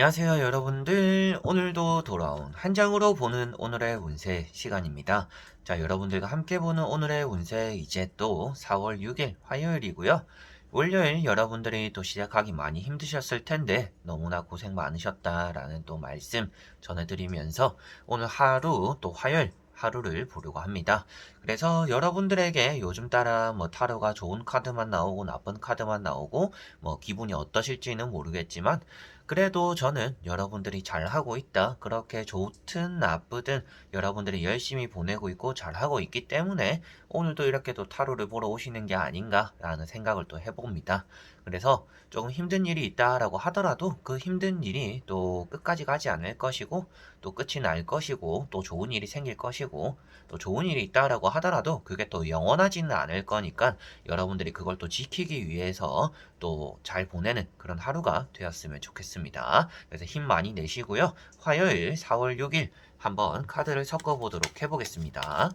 안녕하세요 여러분들. 오늘도 돌아온 한 장으로 보는 오늘의 운세 시간입니다. 자 여러분들과 함께 보는 오늘의 운세 이제 또 4월 6일 화요일이고요. 월요일 여러분들이 또 시작하기 많이 힘드셨을 텐데 너무나 고생 많으셨다라는 또 말씀 전해드리면서 오늘 하루 또 화요일 하루를 보려고 합니다. 그래서 여러분들에게 요즘 따라 뭐 타로가 좋은 카드만 나오고 나쁜 카드만 나오고 뭐 기분이 어떠실지는 모르겠지만 그래도 저는 여러분들이 잘하고 있다. 그렇게 좋든 나쁘든 여러분들이 열심히 보내고 있고 잘하고 있기 때문에 오늘도 이렇게 또 타로를 보러 오시는 게 아닌가라는 생각을 또 해봅니다. 그래서 조금 힘든 일이 있다라고 하더라도 그 힘든 일이 또 끝까지 가지 않을 것이고 또 끝이 날 것이고 또 좋은 일이 생길 것이고 또 좋은 일이 있다라고 하더라도 그게 또 영원하지는 않을 거니까 여러분들이 그걸 또 지키기 위해서 또 잘 보내는 그런 하루가 되었으면 좋겠습니다. 그래서 힘 많이 내시고요. 화요일 4월 6일 한번 카드를 섞어 보도록 해보겠습니다.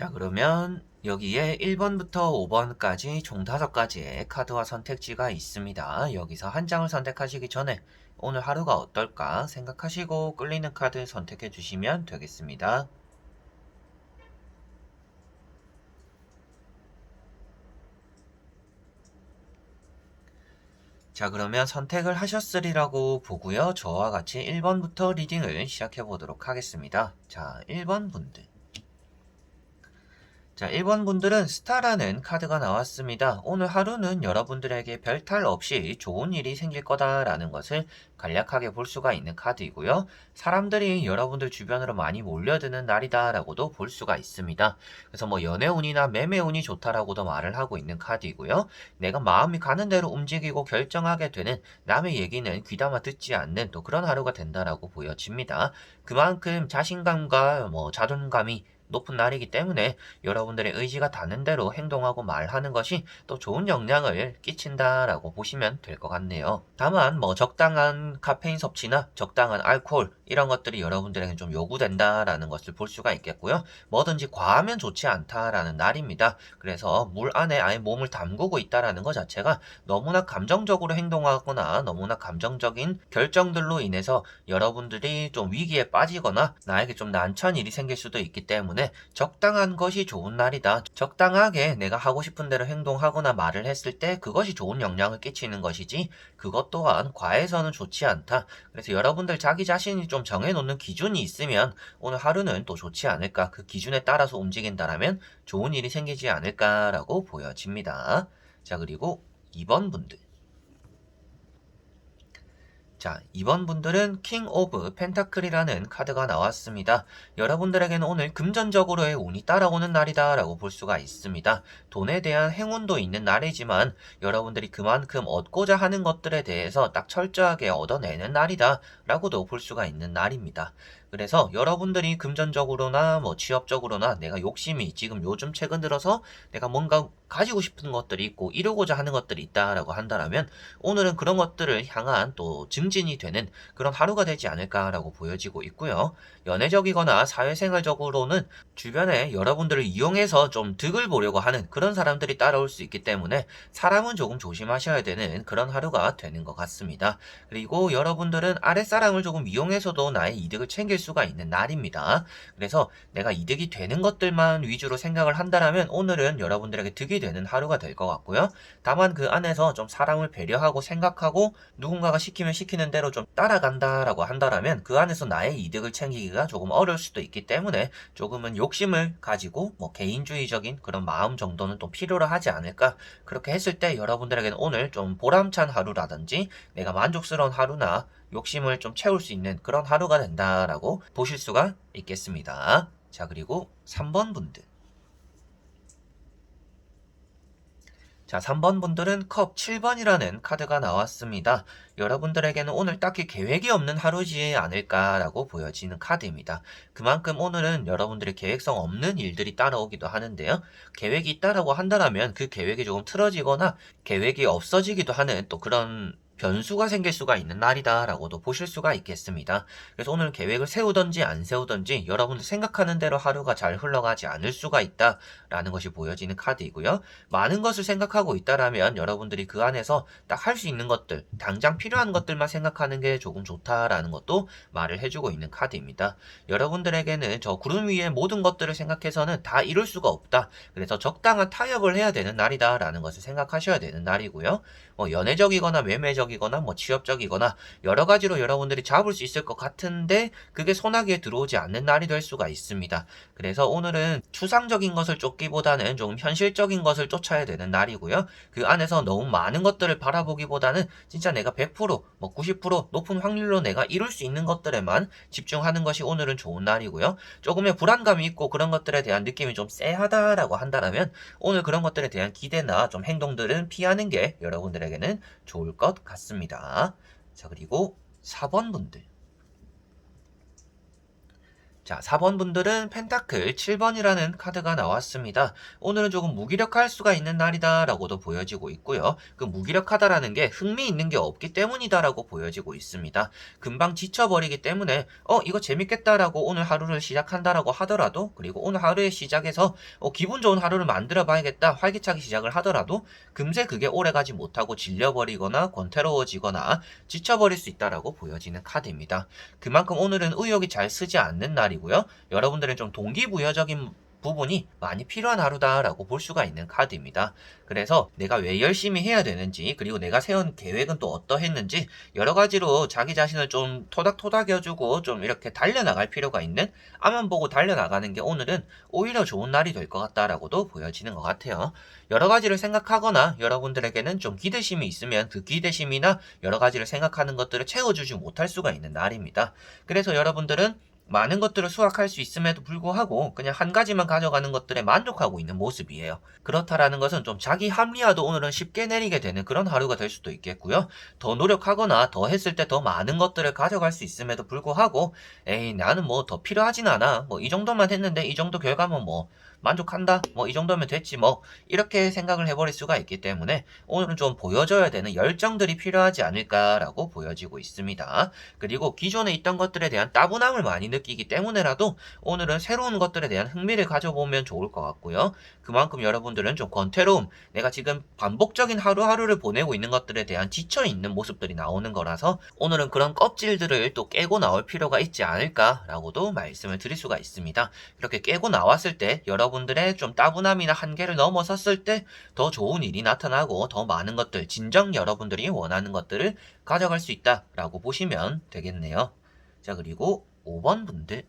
자, 그러면 여기에 1번부터 5번까지 총 5가지의 카드와 선택지가 있습니다. 여기서 한 장을 선택하시기 전에 오늘 하루가 어떨까 생각하시고 끌리는 카드 선택해 주시면 되겠습니다. 자, 그러면 선택을 하셨으리라고 보고요. 저와 같이 1번부터 리딩을 시작해 보도록 하겠습니다. 자, 1번 분들. 자, 1번 분들은 스타라는 카드가 나왔습니다. 오늘 하루는 여러분들에게 별탈 없이 좋은 일이 생길 거다라는 것을 간략하게 볼 수가 있는 카드이고요. 사람들이 여러분들 주변으로 많이 몰려드는 날이다라고도 볼 수가 있습니다. 그래서 뭐 연애운이나 매매운이 좋다라고도 말을 하고 있는 카드이고요. 내가 마음이 가는 대로 움직이고 결정하게 되는 남의 얘기는 귀담아 듣지 않는 또 그런 하루가 된다라고 보여집니다. 그만큼 자신감과 뭐 자존감이 높은 날이기 때문에 여러분들의 의지가 닿는 대로 행동하고 말하는 것이 또 좋은 영향을 끼친다라고 보시면 될 것 같네요. 다만 뭐 적당한 카페인 섭취나 적당한 알코올 이런 것들이 여러분들에게 좀 요구된다라는 것을 볼 수가 있겠고요. 뭐든지 과하면 좋지 않다라는 날입니다. 그래서 물 안에 아예 몸을 담그고 있다라는 것 자체가 너무나 감정적으로 행동하거나 너무나 감정적인 결정들로 인해서 여러분들이 좀 위기에 빠지거나 나에게 좀 난처한 일이 생길 수도 있기 때문에 적당한 것이 좋은 날이다. 적당하게 내가 하고 싶은 대로 행동하거나 말을 했을 때 그것이 좋은 영향을 끼치는 것이지 그것 또한 과해서는 좋지 않다. 그래서 여러분들 자기 자신이 좀 정해놓는 기준이 있으면 오늘 하루는 또 좋지 않을까. 그 기준에 따라서 움직인다라면 좋은 일이 생기지 않을까라고 보여집니다. 자, 그리고 2번 분들. 자, 이번 분들은 킹 오브 펜타클이라는 카드가 나왔습니다. 여러분들에게는 오늘 금전적으로의 운이 따라오는 날이다 라고 볼 수가 있습니다. 돈에 대한 행운도 있는 날이지만 여러분들이 그만큼 얻고자 하는 것들에 대해서 딱 철저하게 얻어내는 날이다 라고도 볼 수가 있는 날입니다. 그래서 여러분들이 금전적으로나 뭐 취업적으로나 내가 욕심이 지금 요즘 최근 들어서 내가 뭔가 가지고 싶은 것들이 있고 이루고자 하는 것들이 있다라고 한다면 오늘은 그런 것들을 향한 또 증 진이 되는 그런 하루가 되지 않을까라고 보여지고 있고요. 연애적이거나 사회생활적으로는 주변에 여러분들을 이용해서 좀 득을 보려고 하는 그런 사람들이 따라올 수 있기 때문에 사람은 조금 조심하셔야 되는 그런 하루가 되는 것 같습니다. 그리고 여러분들은 아랫사람을 조금 이용해서도 나의 이득을 챙길 수가 있는 날입니다. 그래서 내가 이득이 되는 것들만 위주로 생각을 한다라면 오늘은 여러분들에게 득이 되는 하루가 될 것 같고요. 다만 그 안에서 좀 사람을 배려하고 생각하고 누군가가 시키면 시키는 대로 좀 따라간다라고 한다라면 그 안에서 나의 이득을 챙기기가 조금 어려울 수도 있기 때문에 조금은 욕심을 가지고 뭐 개인주의적인 그런 마음 정도는 또 필요로 하지 않을까 그렇게 했을 때 여러분들에게는 오늘 좀 보람찬 하루라든지 내가 만족스러운 하루나 욕심을 좀 채울 수 있는 그런 하루가 된다라고 보실 수가 있겠습니다. 자, 그리고 3번 분들. 자, 3번 분들은 컵 7번이라는 카드가 나왔습니다. 여러분들에게는 오늘 딱히 계획이 없는 하루지 않을까라고 보여지는 카드입니다. 그만큼 오늘은 여러분들의 계획성 없는 일들이 따라오기도 하는데요. 계획이 있다라고 한다면 그 계획이 조금 틀어지거나 계획이 없어지기도 하는 또 그런 변수가 생길 수가 있는 날이다 라고도 보실 수가 있겠습니다. 그래서 오늘 계획을 세우던지 안 세우던지 여러분들 생각하는 대로 하루가 잘 흘러가지 않을 수가 있다 라는 것이 보여지는 카드이고요. 많은 것을 생각하고 있다라면 여러분들이 그 안에서 딱 할 수 있는 것들, 당장 필요한 것들만 생각하는 게 조금 좋다라는 것도 말을 해주고 있는 카드입니다. 여러분들에게는 저 구름 위에 모든 것들을 생각해서는 다 이룰 수가 없다. 그래서 적당한 타협을 해야 되는 날이다 라는 것을 생각하셔야 되는 날이고요. 뭐 연애적이거나 매매 적이거나 뭐 취업적이거나 여러 가지로 여러분들이 잡을 수 있을 것 같은데 그게 소나기에 들어오지 않는 날이 될 수가 있습니다. 그래서 오늘은 추상적인 것을 쫓기보다는 조금 현실적인 것을 쫓아야 되는 날이고요. 그 안에서 너무 많은 것들을 바라보기보다는 진짜 내가 100%, 뭐 90% 높은 확률로 내가 이룰 수 있는 것들에만 집중하는 것이 오늘은 좋은 날이고요. 조금의 불안감이 있고 그런 것들에 대한 느낌이 좀 쎄하다라고 한다면 오늘 그런 것들에 대한 기대나 좀 행동들은 피하는 게 여러분들에게는 좋을 것 같습니다. 자, 그리고 4번 분들. 자, 4번 분들은 펜타클 7번이라는 카드가 나왔습니다. 오늘은 조금 무기력할 수가 있는 날이다라고도 보여지고 있고요. 그 무기력하다라는 게 흥미 있는 게 없기 때문이다라고 보여지고 있습니다. 금방 지쳐버리기 때문에 어 이거 재밌겠다라고 오늘 하루를 시작한다라고 하더라도 그리고 오늘 하루의 시작에서 어, 기분 좋은 하루를 만들어 봐야겠다 활기차게 시작을 하더라도 금세 그게 오래가지 못하고 질려버리거나 권태로워지거나 지쳐버릴 수 있다라고 보여지는 카드입니다. 그만큼 오늘은 의욕이 잘 쓰지 않는 날이 고요. 여러분들은 좀 동기부여적인 부분이 많이 필요한 하루다라고 볼 수가 있는 카드입니다. 그래서 내가 왜 열심히 해야 되는지 그리고 내가 세운 계획은 또 어떠했는지 여러 가지로 자기 자신을 좀 토닥토닥여주고 좀 이렇게 달려나갈 필요가 있는 앞만 보고 달려나가는 게 오늘은 오히려 좋은 날이 될 것 같다라고도 보여지는 것 같아요. 여러 가지를 생각하거나 여러분들에게는 좀 기대심이 있으면 그 기대심이나 여러 가지를 생각하는 것들을 채워주지 못할 수가 있는 날입니다. 그래서 여러분들은 많은 것들을 수확할 수 있음에도 불구하고 그냥 한 가지만 가져가는 것들에 만족하고 있는 모습이에요. 그렇다라는 것은 좀 자기 합리화도 오늘은 쉽게 내리게 되는 그런 하루가 될 수도 있겠고요. 더 노력하거나 더 했을 때 더 많은 것들을 가져갈 수 있음에도 불구하고 에이 나는 뭐 더 필요하진 않아. 뭐 이 정도만 했는데 이 정도 결과면 뭐 만족한다? 뭐 이 정도면 됐지 뭐 이렇게 생각을 해버릴 수가 있기 때문에 오늘은 좀 보여줘야 되는 열정들이 필요하지 않을까라고 보여지고 있습니다. 그리고 기존에 있던 것들에 대한 따분함을 많이 느끼기 때문에라도 오늘은 새로운 것들에 대한 흥미를 가져보면 좋을 것 같고요. 그만큼 여러분들은 좀 권태로움, 내가 지금 반복적인 하루하루를 보내고 있는 것들에 대한 지쳐있는 모습들이 나오는 거라서 오늘은 그런 껍질들을 또 깨고 나올 필요가 있지 않을까라고도 말씀을 드릴 수가 있습니다. 이렇게 깨고 나왔을 때 여러분 들의 좀 따분함이나 한계를 넘어섰을 때 더 좋은 일이 나타나고 더 많은 것들, 진정 여러분들이 원하는 것들을 가져갈 수 있다라고 보시면 되겠네요. 자, 그리고 5번 분들.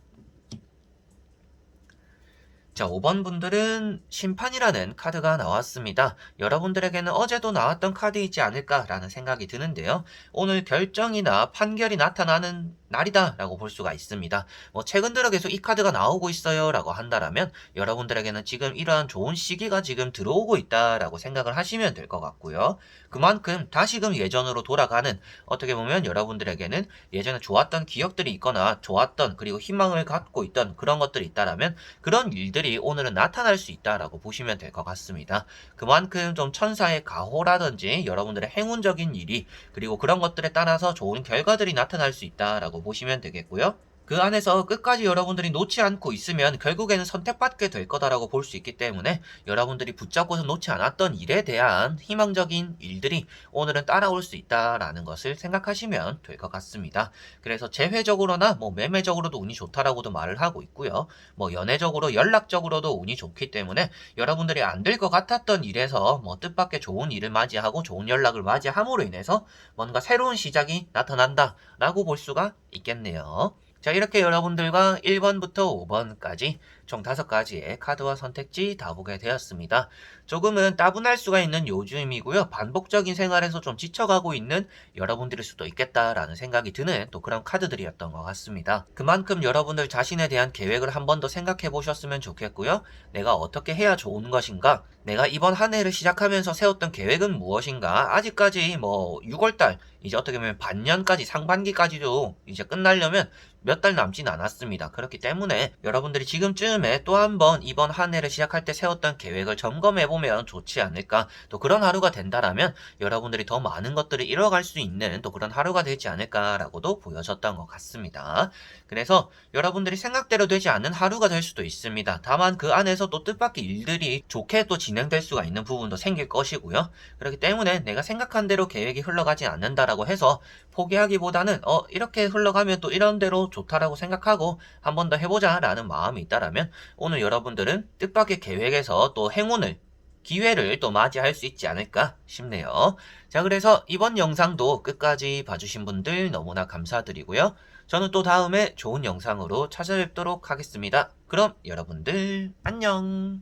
자, 5번 분들은 심판이라는 카드가 나왔습니다. 여러분들에게는 어제도 나왔던 카드이지 않을까라는 생각이 드는데요. 오늘 결정이나 판결이 나타나는 날이다 라고 볼 수가 있습니다. 뭐 최근 들어 계속 이 카드가 나오고 있어요 라고 한다면 여러분들에게는 지금 이러한 좋은 시기가 지금 들어오고 있다 라고 생각을 하시면 될 것 같고요. 그만큼 다시금 예전으로 돌아가는 어떻게 보면 여러분들에게는 예전에 좋았던 기억들이 있거나 좋았던 그리고 희망을 갖고 있던 그런 것들이 있다라면 그런 일 들이 오늘은 나타날 수 있다라고 보시면 될 것 같습니다. 그만큼 좀 천사의 가호라든지 여러분들의 행운적인 일이 그리고 그런 것들에 따라서 좋은 결과들이 나타날 수 있다라고 보시면 되겠고요. 그 안에서 끝까지 여러분들이 놓지 않고 있으면 결국에는 선택받게 될 거다라고 볼 수 있기 때문에 여러분들이 붙잡고서 놓지 않았던 일에 대한 희망적인 일들이 오늘은 따라올 수 있다라는 것을 생각하시면 될 것 같습니다. 그래서 재회적으로나 뭐 매매적으로도 운이 좋다라고도 말을 하고 있고요. 뭐 연애적으로 연락적으로도 운이 좋기 때문에 여러분들이 안 될 것 같았던 일에서 뭐 뜻밖의 좋은 일을 맞이하고 좋은 연락을 맞이함으로 인해서 뭔가 새로운 시작이 나타난다라고 볼 수가 있겠네요. 자, 이렇게 여러분들과 1번부터 5번까지 총 5가지의 카드와 선택지 다 보게 되었습니다. 조금은 따분할 수가 있는 요즘이고요. 반복적인 생활에서 좀 지쳐가고 있는 여러분들일 수도 있겠다라는 생각이 드는 또 그런 카드들이었던 것 같습니다. 그만큼 여러분들 자신에 대한 계획을 한 번 더 생각해 보셨으면 좋겠고요. 내가 어떻게 해야 좋은 것인가? 내가 이번 한 해를 시작하면서 세웠던 계획은 무엇인가? 아직까지 뭐 6월달 이제 어떻게 보면 반년까지 상반기까지도 이제 끝나려면 몇 달 남진 않았습니다. 그렇기 때문에 여러분들이 지금쯤에 또 한 번 이번 한 해를 시작할 때 세웠던 계획을 점검해 보면 좋지 않을까? 또 그런 하루가 된다라면 여러분들이 더 많은 것들을 이뤄갈 수 있는 또 그런 하루가 되지 않을까라고도 보여졌던 것 같습니다. 그래서 여러분들이 생각대로 되지 않는 하루가 될 수도 있습니다. 다만 그 안에서 또 뜻밖의 일들이 좋게 또 진행될 수가 있는 부분도 생길 것이고요. 그렇기 때문에 내가 생각한 대로 계획이 흘러가지 않는다라고 해서 포기하기보다는 어 이렇게 흘러가면 또 이런 대로 좋다라고 생각하고 한 번 더 해보자 라는 마음이 있다라면 오늘 여러분들은 뜻밖의 계획에서 또 행운을 기회를 또 맞이할 수 있지 않을까 싶네요. 자, 그래서 이번 영상도 끝까지 봐주신 분들 너무나 감사드리고요. 저는 또 다음에 좋은 영상으로 찾아뵙도록 하겠습니다. 그럼 여러분들 안녕!